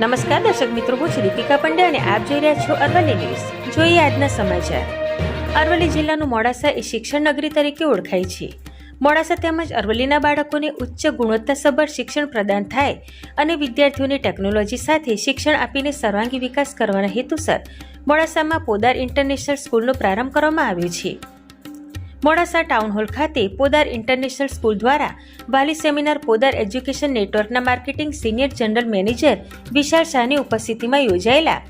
નમસ્કાર, દર્શક મિત્રો, હું છું દીપિકા પંડ્યા અને આપ જોઈ રહ્યા છો અરવલ્લી ન્યૂઝ. જોઈએ આજના સમાચાર. અરવલ્લી જિલ્લાનું મોડાસા એ શિક્ષણ નગરી તરીકે ઓળખાય છે. મોડાસા તેમજ અરવલ્લીના બાળકોને ઉચ્ચ ગુણવત્તાસભર શિક્ષણ પ્રદાન થાય અને વિદ્યાર્થીઓને ટેકનોલોજી સાથે શિક્ષણ આપીને સર્વાંગી વિકાસ કરવાના હેતુસર મોડાસામાં પોદાર ઇન્ટરનેશનલ સ્કૂલનો પ્રારંભ કરવામાં આવ્યો છે. મોડાસા ટાઉન હોલ ખાતે પોદાર ઇન્ટરનેશનલ સ્કૂલ દ્વારા વાલી સેમિનાર પોદાર એજ્યુકેશન નેટવર્કના marketing senior general manager Vishal શાહની ઉપસ્થિતિમાં યોજાયેલા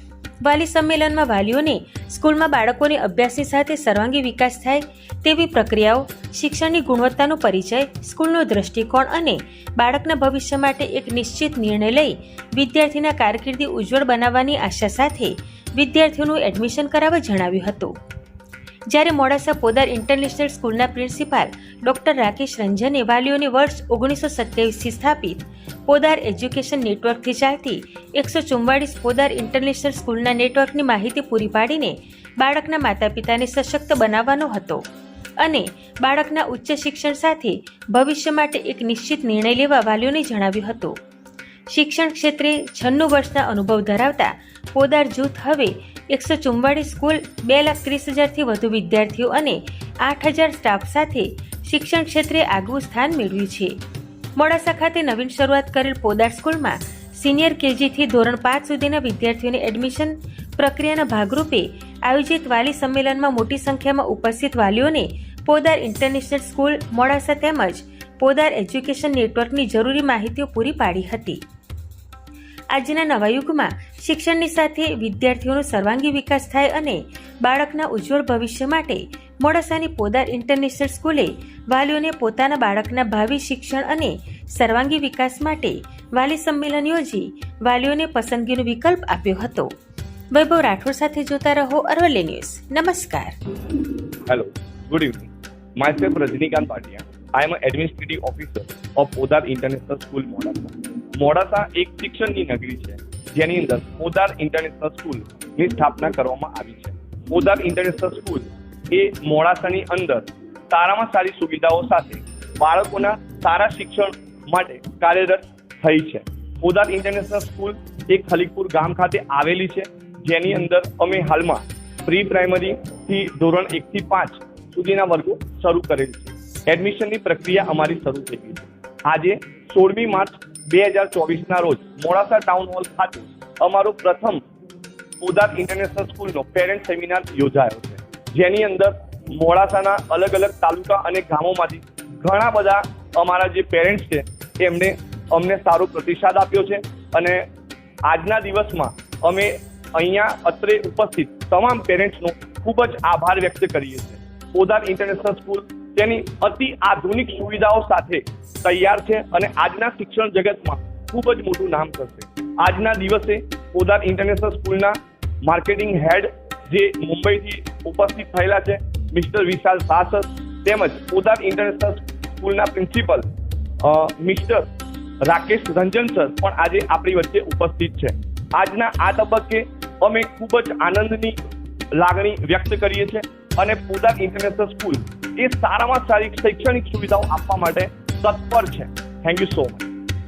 વાલી સંમેલનમાં વાલીઓને સ્કૂલમાં બાળકોને અભ્યાસની સાથે સર્વાંગી વિકાસ થાય તેવી પ્રક્રિયાઓ, શિક્ષણની ગુણવત્તાનો પરિચય, સ્કૂલનો દૃષ્ટિકોણ અને બાળકના ભવિષ્ય માટે એક નિશ્ચિત નિર્ણય લઈ વિદ્યાર્થીના કારકિર્દી ઉજ્જવળ બનાવવાની આશા સાથે વિદ્યાર્થીઓનું એડમિશન કરાવવા જણાવ્યું હતું. જ્યારે મોડાસા પોદાર ઇન્ટરનેશનલ સ્કૂલના પ્રિન્સિપાલ ડોક્ટર રાકેશ રંજને વાલીઓને વર્ષ ઓગણીસો સત્યાવીસથી સ્થાપિત પોદાર એજ્યુકેશન નેટવર્કથી ચાલતી એકસો ચુમ્વાળીસ પોદાર ઇન્ટરનેશનલ સ્કૂલના નેટવર્કની માહિતી પૂરી પાડીને બાળકના માતા પિતાને સશક્ત બનાવવાનો હતો અને બાળકના ઉચ્ચ શિક્ષણ સાથે ભવિષ્ય માટે એક નિશ્ચિત નિર્ણય લેવા વાલીઓને જણાવ્યું હતું. શિક્ષણ ક્ષેત્રે છન્નું વર્ષના અનુભવ ધરાવતા પોદાર જૂથ હવે એકસો ચુમ્માળીસ સ્કૂલ બે લાખ ત્રીસ હજારથી વધુ વિદ્યાર્થીઓ અને આઠ હજાર સ્ટાફ સાથે શિક્ષણ ક્ષેત્રે આગવું સ્થાન મેળવ્યું છે. મોડાસા ખાતે નવીન શરૂઆત કરેલ પોદાર સ્કૂલમાં સિનિયર કેજીથી ધોરણ પાંચ સુધીના વિદ્યાર્થીઓને એડમિશન પ્રક્રિયાના ભાગરૂપે આયોજિત વાલી સંમેલનમાં મોટી સંખ્યામાં ઉપસ્થિત વાલીઓને પોદાર ઇન્ટરનેશનલ સ્કૂલ, મોડાસા તેમજ પોદાર એજ્યુકેશન નેટવર્કની જરૂરી માહિતીઓ પૂરી પાડી હતી. આજના નવા યુગમાં શિક્ષણની સાથે વિદ્યાર્થીઓનો સર્વાંગી વિકાસ થાય અને બાળકના ઉજ્જવળ ભવિષ્ય માટે મોડાસાની પોદાર ઇન્ટરનેશનલ સ્કૂલે વાલીઓને પોતાના બાળકના ભાવિ શિક્ષણ અને સર્વાંગી વિકાસ માટે વાલી સંમેલન યોજી વાલીઓને પસંદગીનો વિકલ્પ આપ્યો હતો. વૈભવ રાઠોડ સાથે જોતા રહો અરવલ્લી ન્યૂઝ. નમસ્કાર. Hello good evening myself Rajnikant Patiya I am administrative officer of Podar international school Modasa Modasa એક શિક્ષણની નગરી છે. જેની અંદર પોદાર ઇન્ટરનેશનલ સ્કૂલની સ્થાપના કરવામાં આવી છે. પોદાર ઇન્ટરનેશનલ સ્કૂલ એ મોડાસાની અંદર સારામાં સારી સુવિધાઓ સાથે બાળકોના સારા શિક્ષણ માટે કાર્યરત થઈ છે. પોદાર ઇન્ટરનેશનલ સ્કૂલ એક ખલીકપુર ગામ ખાતે આવેલી છે. જેની અંદર અમે હાલમાં પ્રી પ્રાઇમરી થી ધોરણ એક થી પાંચ સુધીના વર્ગો શરૂ કરેલ છે. એડમિશનની પ્રક્રિયા અમારી શરૂ થઈ ગઈ છે. આજે સોળમી માર્ચ બે હજાર ચોવીસના રોજ મોડાસા ટાઉન હોલ ખાતે અમારો પ્રથમ પોદાર ઇન્ટરનેશનલ સ્કૂલનો પેરેન્ટ સેમિનાર યોજાયો છે. જેની અંદર મોડાસાના અલગ અલગ તાલુકા અને ગામોમાંથી ઘણા બધા અમારા જે પેરેન્ટ્સ છે, એમને અમને સારો પ્રતિસાદ આપ્યો છે અને આજના દિવસમાં અમે અહીંયા અત્રે ઉપસ્થિત તમામ પેરેન્ટ્સનો ખૂબ જ આભાર વ્યક્ત કરીએ છીએ. પોદાર ઇન્ટરનેશનલ સ્કૂલ તેની અતિ આધુનિક સુવિધાઓ સાથે તૈયાર છે અને આજના શિક્ષણ જગતમાં ખૂબ જ મોટું નામ કરશે આજના દિવસે પોદાર ઇન્ટરનેશનલ સ્કૂલના માર્કેટિંગ હેડ જે મુંબઈથી ઉપસ્થિત થયેલા છે, મિસ્ટર વિશાલ શાહ તેમજ પોદાર ઇન્ટરનેશનલ સ્કૂલના principal mister Rakesh Ranjan sir પણ આજે આપણી વચ્ચે ઉપસ્થિત છે. આજના આ તબક્કે અમે ખૂબ જ આનંદની લાગણી વ્યક્ત કરીએ છીએ અને પોદાર ઇન્ટરનેશનલ સ્કૂલ એ સારામાં સારી શૈક્ષણિક સુવિધાઓ આપવા માટે તત્પર છે. Thank you so much